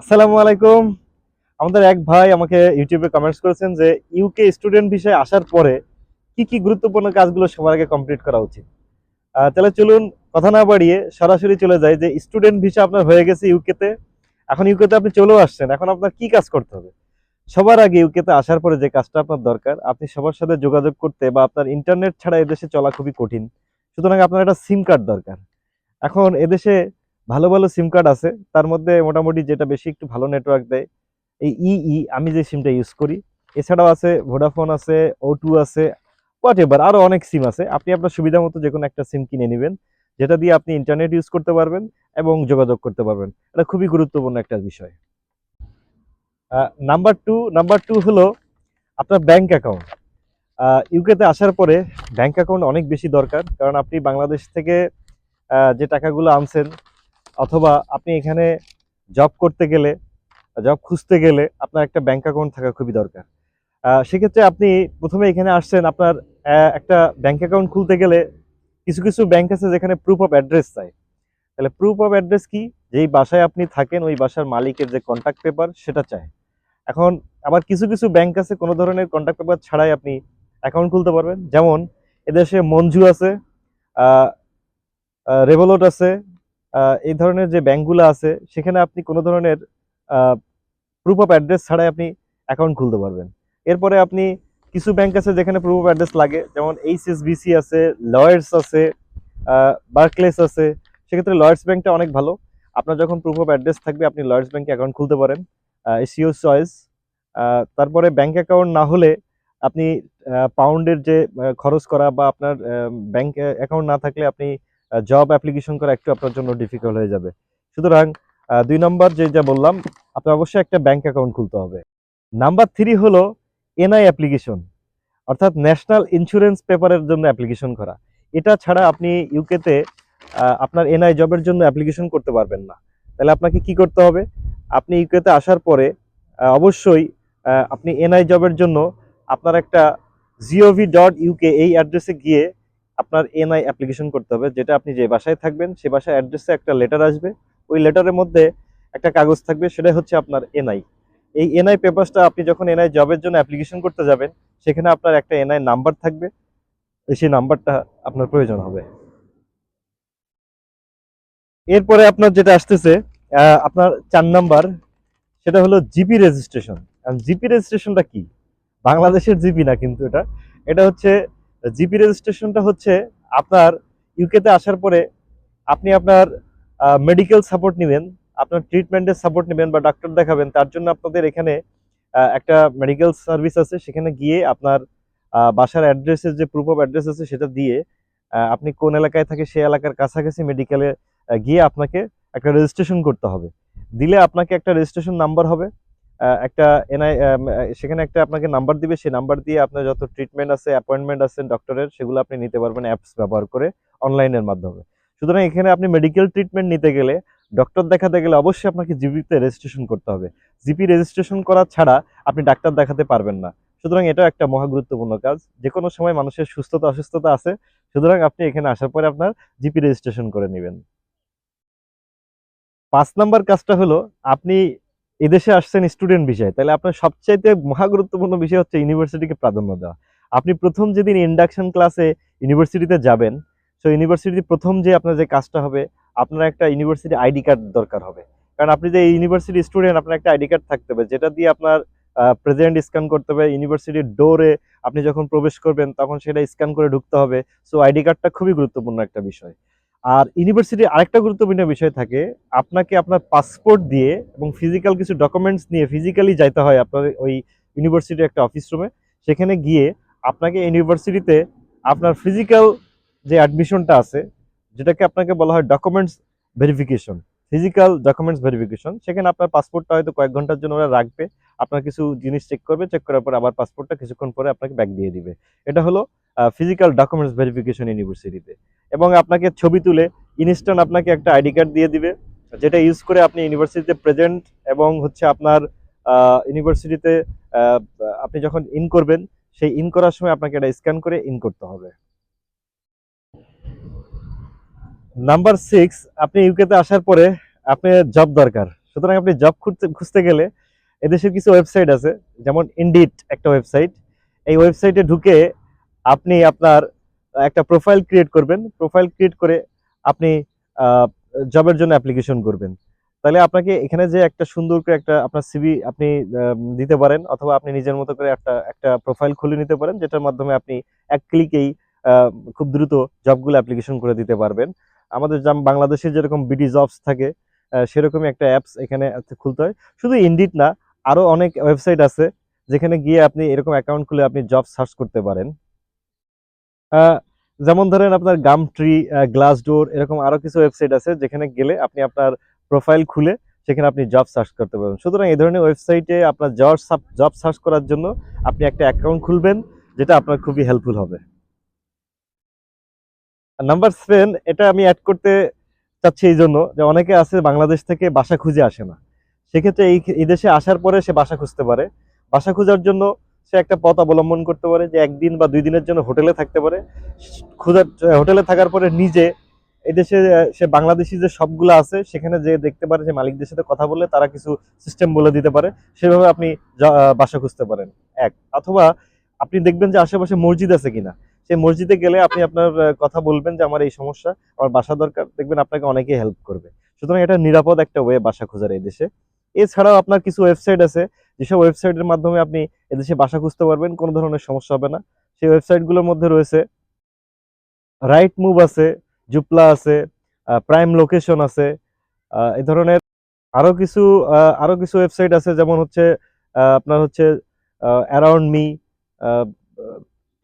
আসসালামু আলাইকুম। আমাদের এক ভাই আমাকে ইউটিউবে কমেন্টস করেছেন যে ইউকে স্টুডেন্ট বিষয়ে আসার পরে কি কি গুরুত্বপূর্ণ কাজগুলো সবার আগে কমপ্লিট করা উচিত? তাহলে চলুন কথা না বাড়িয়ে সরাসরি চলে যাই যে স্টুডেন্ট ভিসা আপনার হয়ে গেছে ইউকেতে এখন ইউকেতে আপনি চলেও আসছেন। এখন আপনার কি কাজ করতে হবে? সবার আগে ইউকেতে আসার পরে যে কাজটা আপনার দরকার, আপনি সবার সাথে যোগাযোগ করতে বা আপনার ইন্টারনেট ছাড়া এদেশে চলা খুবই কঠিন। সুতরাং আপনার একটা সিম কার্ড দরকার। এখন এদেশে ভালো ভালো সিম কার্ড আছে। তার মধ্যে মোটামুটি যেটা বেশি একটু ভালো নেটওয়ার্ক দেয়, এই ইই আমি যে সিমটা ইউজ করি। এছাড়াও আছে ভোডাফোন আছে ও টু আছে হোয়াট এভার আরও অনেক সিম আছে। আপনি আপনার সুবিধা মতো যে কোনো একটা সিম কিনে নেবেন, যেটা দিয়ে আপনি ইন্টারনেট ইউজ করতে পারবেন এবং যোগাযোগ করতে পারবেন। এটা খুবই গুরুত্বপূর্ণ একটা বিষয়। নাম্বার টু নাম্বার টু হলো আপনার ব্যাংক অ্যাকাউন্ট ইউকেতে আসার পরে ব্যাংক অ্যাকাউন্ট অনেক বেশি দরকার, কারণ আপনি বাংলাদেশ থেকে যে টাকাগুলো আনছেন অথবা আপনি এখানে জব করতে গেলে জব খুঁজতে গেলে আপনার একটা ব্যাংক অ্যাকাউন্ট থাকা খুবই দরকার। সেক্ষেত্রে আপনি প্রথমে এখানে আসছেন, আপনার একটা ব্যাংক অ্যাকাউন্ট খুলতে গেলে কিছু কিছু ব্যাংক আছে যেখানে প্রুফ অফ অ্যাড্রেস চাই। তাহলে প্রুফ অফ অ্যাড্রেস কি? যেই বাসায় আপনি থাকেন, ওই বাসার মালিকের যে কন্ট্যাক্ট পেপার সেটা চায় এখন আবার কিছু কিছু ব্যাংক আছে, কোনো ধরনের কন্ট্যাক্ট পেপার ছাড়াই আপনি অ্যাকাউন্ট খুলতে পারবেন। যেমন এদেশে মঞ্জু আছে রেভোলোট আছে এই ধরনের যে ব্যাংকগুলো আছে, সেখানে আপনি কোনো ধরনের প্রুফ অফ অ্যাড্রেস ছাড়াই আপনি অ্যাকাউন্ট খুলতে পারবেন। এরপরে আপনি কিছু ব্যাংক আছে যেখানে প্রুফ অফ অ্যাড্রেস লাগে, যেমন এইচএসবিসি আছে লয়ার্স আছে বার্কলেস আছে। সেক্ষেত্রে লয়ার্স ব্যাংকটা অনেক ভালো। আপনার যখন প্রুফ অফ অ্যাড্রেস থাকবে, আপনি লয়ার্স ব্যাংকে অ্যাকাউন্ট খুলতে পারেন। এসিও চয়েস তারপরে ব্যাংক অ্যাকাউন্ট না হলে আপনি পাউন্ডের যে খরচ করা বা আপনার ব্যাংক অ্যাকাউন্ট না থাকলে আপনি জব অ্যাপ্লিকেশন করা একটু আপনার জন্য ডিফিকাল্ট হয়ে যাবে। সুতরাং দুই নম্বর যে যা বললাম, আপনার অবশ্যই একটা ব্যাংক অ্যাকাউন্ট খুলতে হবে। নাম্বার থ্রি হলো এনআই অ্যাপ্লিকেশন অর্থাৎ ন্যাশনাল ইন্স্যুরেন্স পেপারের জন্য অ্যাপ্লিকেশন করা। এটা ছাড়া আপনি ইউকেতে আপনার এনআই জবের জন্য অ্যাপ্লিকেশন করতে পারবেন না। তাহলে আপনাকে কি করতে হবে? আপনি ইউকেতে আসার পরে অবশ্যই আপনি এনআই জবের জন্য আপনার একটা জিওভি ডট ইউকে এই অ্যাড্রেসে গিয়ে আপনার এনআই অ্যাপ্লিকেশন করতে হবে, যেটা আপনি যে বাসায় থাকবেন, সে বাসায় অ্যাড্রেসে একটা লেটার আসবে। ওই লেটারের মধ্যে একটা কাগজ থাকবে সেটা হচ্ছে আপনার এনআই এই এনআই পেপারসটা আপনি যখন এনআই জবের জন্য অ্যাপ্লিকেশন করতে যাবেন, সেখানে আপনার একটা এনআই নাম্বার থাকবে, সেই নাম্বারটা আপনার প্রয়োজন হবে। এরপরে আপনার যেটা আসতেছে আপনার চার নাম্বার সেটা হলো জিপি রেজিস্ট্রেশন জিপি রেজিস্ট্রেশনটা কি? বাংলাদেশের জিপি না কিন্তু এটা। এটা হচ্ছে জিপি রেজিস্ট্রেশনটা হচ্ছে আপনার ইউকেতে আসার পরে আপনি আপনার মেডিকেল সাপোর্ট নেবেন, আপনার ট্রিটমেন্টের সাপোর্ট নেবেন বা ডাক্তার দেখাবেন, তার জন্য আপনাদের এখানে একটা মেডিকেল সার্ভিস আছে, সেখানে গিয়ে আপনার বাসার অ্যাড্রেসের যে প্রুফ অফ অ্যাড্রেস আছে, সেটা দিয়ে আপনি কোন এলাকায় থাকে সেই এলাকার কাছাকাছি মেডিকেলে গিয়ে আপনাকে একটা রেজিস্ট্রেশন করতে হবে। দিলে আপনাকে একটা রেজিস্ট্রেশন নাম্বার হবে একটা এনআই সেখানে একটা আপনাকে নাম্বার দিবে, সেই নাম্বার দিয়ে আপনার যত ট্রিটমেন্ট আছে অ্যাপয়েন্টমেন্ট আছে ডক্টরের সেগুলো আপনি নিতে পারবেন অ্যাপস ব্যবহার করে অনলাইনের মাধ্যমে। সুতরাং এখানে আপনি মেডিকেল ট্রিটমেন্ট নিতে গেলে ডক্টর দেখাতে গেলে অবশ্যই আপনাকে জিপিতে রেজিস্ট্রেশন করতে হবে। জিপি রেজিস্ট্রেশন করা ছাড়া আপনি ডাক্তার দেখাতে পারবেন না। সুতরাং এটাও একটা মহা গুরুত্বপূর্ণ কাজ। যে কোনো সময় মানুষের সুস্থতা, অসুস্থতা আছে, সুতরাং আপনি এখানে আসার পরে আপনার জিপি রেজিস্ট্রেশন করে নেবেন। পাঁচ নাম্বার কাজটা হলো, আপনি এদেশে আসছেন স্টুডেন্ট বিষয়, তাহলে আপনার সবচাইতে মহা গুরুত্বপূর্ণ বিষয় হচ্ছে ইউনিভার্সিটিকে প্রাধান্য দেওয়া। আপনি প্রথম যেদিন ইন্ডাকশন ক্লাসে ইউনিভার্সিটিতে যাবেন সো ইউনিভার্সিটি প্রথম যে আপনার যে কাজটা হবে, আপনার একটা ইউনিভার্সিটি আইডি কার্ড দরকার হবে। কারণ আপনি যে ইউনিভার্সিটি স্টুডেন্ট আপনার একটা আইডি কার্ড থাকতে হবে, যেটা দিয়ে আপনার প্রেজেন্ট স্ক্যান করতে হবে ইউনিভার্সিটির ডোরে আপনি যখন প্রবেশ করবেন, তখন সেটা স্ক্যান করে ঢুকতে হবে। সো আইডি কার্ডটা খুবই গুরুত্বপূর্ণ একটা বিষয়। আর ইউনিভার্সিটির আরেকটা গুরুত্বপূর্ণ বিষয় থাকে, আপনাকে আপনার পাসপোর্ট দিয়ে এবং ফিজিক্যাল কিছু ডকুমেন্টস নিয়ে ফিজিক্যালি যাইতে হয় আপনার ওই ইউনিভার্সিটির একটা অফিস রুমে সেখানে গিয়ে আপনাকে ইউনিভার্সিটিতে আপনার ফিজিক্যাল যে অ্যাডমিশনটা আছে, যেটাকে আপনাকে বলা হয় documents verification physical documents verification সেখানে আপনার পাসপোর্টটা হয়তো কয়েক ঘণ্টার জন্য ওরা রাখবে, আপনার কিছু জিনিস চেক করবে চেক করার পর আবার পাসপোর্টটা কিছুক্ষণ পরে আপনাকে ব্যাক দিয়ে দিবে। এটা হলো ফিজিক্যাল ডকুমেন্টস ভেরিফিকেশন ইউনিভার্সিটিতে এবং আপনাকে ছবি তুলে ইনস্ট্যান্ট আপনাকে একটা আইডি কার্ড দিয়ে দিবে, যেটা ইউজ করে আপনি ইউনিভার্সিটিতে প্রেজেন্ট এবং হচ্ছে আপনার ইউনিভার্সিটিতে আপনি যখন ইন করবেন, সেই ইন করার সময় আপনাকে এটা স্ক্যান করে ইন করতে হবে। নাম্বার সিক্স আপনি ইউকেতে আসার পরে আপনি জব দরকার। সুতরাং আপনি জব খুঁজতে খুঁজতে গেলে এদেশের কিছু ওয়েবসাইট আছে, যেমন ইন্ডিট একটা ওয়েবসাইট এই ওয়েবসাইটে ঢুকে আপনি আপনার একটা প্রোফাইল ক্রিয়েট করবেন। প্রোফাইল ক্রিয়েট করে আপনি জবের জন্য অ্যাপ্লিকেশন করবেন। তাহলে আপনাকে এখানে যে একটা সুন্দর করে একটা আপনার সিভি আপনি দিতে পারেন অথবা আপনি নিজের মতো করে একটা একটা প্রোফাইল খুলে নিতে পারেন, যেটার মাধ্যমে আপনি এক ক্লিকেই খুব দ্রুত জবগুলো অ্যাপ্লিকেশন করে দিতে পারবেন। আমাদের বাংলাদেশে যেরকম বিডি জবস থাকে সেরকমই একটা অ্যাপস এখানে খুলতে হয়। শুধু ইন্ডিট না, আরও অনেক ওয়েবসাইট আছে, যেখানে গিয়ে আপনি এরকম অ্যাকাউন্ট খুলে আপনি জব সার্চ করতে পারেন। যেমন ধরেন আপনার গাম ট্রি গ্লাস ডোর এরকম আরও কিছু ওয়েবসাইট আছে যেখানে গেলে আপনি আপনার প্রোফাইল খুলে সেখানে আপনি জব সার্চ করতে পারবেন। সুতরাং এই ধরনের ওয়েবসাইটে আপনার জব জব সার্চ করার জন্য আপনি একটা অ্যাকাউন্ট খুলবেন যেটা আপনার খুবই হেল্পফুল হবে। নাম্বার সেভেন এটা আমি অ্যাড করতে চাচ্ছি এই জন্য যে অনেকে আছে বাংলাদেশ থেকে বাসা খুঁজে আসে না। সেক্ষেত্রে এই এই দেশে আসার পরে সে বাসা খুঁজতে পারে। বাসা খোঁজার জন্য সে একটা পথ অবলম্বন করতে পারে যে একদিন বা দুই দিনের জন্য হোটেলে থাকতে পারে। খোঁজার হোটেলে থাকার পরে নিজে এই দেশে সে বাংলাদেশি যে সবগুলো আছে, সেখানে যে দেখতে পারে যে মালিকদের সাথে কথা বললে তারা কিছু সিস্টেম বলে দিতে পারে। সেভাবে আপনি বাসা খুঁজতে পারেন। এক। অথবা আপনি দেখবেন যে আশেপাশে মসজিদ আছে কিনা। সেই মসজিদে গেলে আপনি আপনার কথা বলবেন যে আমার এই সমস্যা, আমার বাসা দরকার। দেখবেন আপনাকে অনেকেই হেল্প করবে। সুতরাং এটা নিরাপদ একটা ওয়ে বাসা খোঁজার এই দেশে। এছাড়াও আপনার কিছু ওয়েবসাইট আছে, যেসব ওয়েবসাইটের মাধ্যমে আপনি এদেশে বাসা খুঁজতে পারবেন, কোনো ধরনের সমস্যা হবে না। সেই ওয়েবসাইটগুলোর মধ্যে রয়েছে রাইট মুভ আছে জুপলা আছে প্রাইম লোকেশন আছে এই ধরনের আরও কিছু আরও কিছু ওয়েবসাইট আছে, যেমন হচ্ছে আপনার হচ্ছে অ্যারাউন্ড মি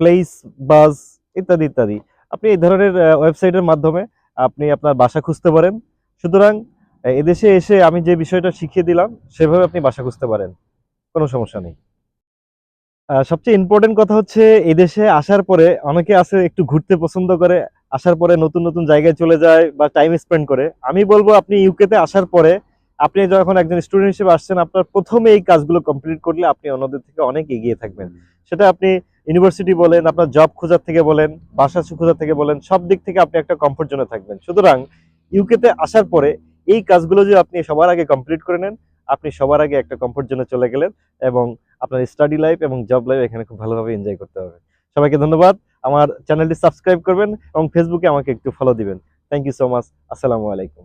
প্লেস বাস ইত্যাদি ইত্যাদি। আপনি এই ধরনের ওয়েবসাইটের মাধ্যমে আপনি আপনার বাসা খুঁজতে পারেন। সুতরাং এদেশে এসে আমি যে বিষয়টা শিখিয়ে দিলাম, সেভাবে আপনি বাসা খুঁজতে পারেন। কোনো সমস্যা নেই। সবচেয়ে ইম্পর্টেন্ট কথা হচ্ছে এদেশে আসার পরে অনেকে আছে একটু ঘুরতে পছন্দ করে, আসার পরে নতুন নতুন জায়গায় চলে যায় বা টাইম স্পেন্ড করে। আমি বলব, আপনি ইউকেতে আসার পরে আপনি যখন একজন স্টুডেন্ট হিসেবে আসছেন, আপনার প্রথমে এই কাজগুলো কমপ্লিট করলে আপনি অন্যদের থেকে অনেক এগিয়ে থাকবেন। সেটা আপনি ইউনিভার্সিটি বলেন, আপনার জব খোঁজার থেকে বলেন, বাসা খোঁজার থেকে বলেন, সব দিক থেকে আপনি একটা কমফোর্ট জোনে থাকবেন। সুতরাং ইউকেতে আসার পরে এই কাজগুলো যদি আপনি সবার আগে কমপ্লিট করে নেন, আপনি সবার আগে একটা কমফোর্ট জোনে চলে গেলেন এবং আপনার স্টাডি লাইফ এবং জব লাইফ এখানে খুব ভালোভাবে এনজয় করতে হবে। সবাইকে ধন্যবাদ। আমার চ্যানেলটি সাবস্ক্রাইব করবেন এবং ফেসবুকে আমাকে একটু ফলো দিবেন। থ্যাংক ইউ সো মাচ আসসালামু আলাইকুম।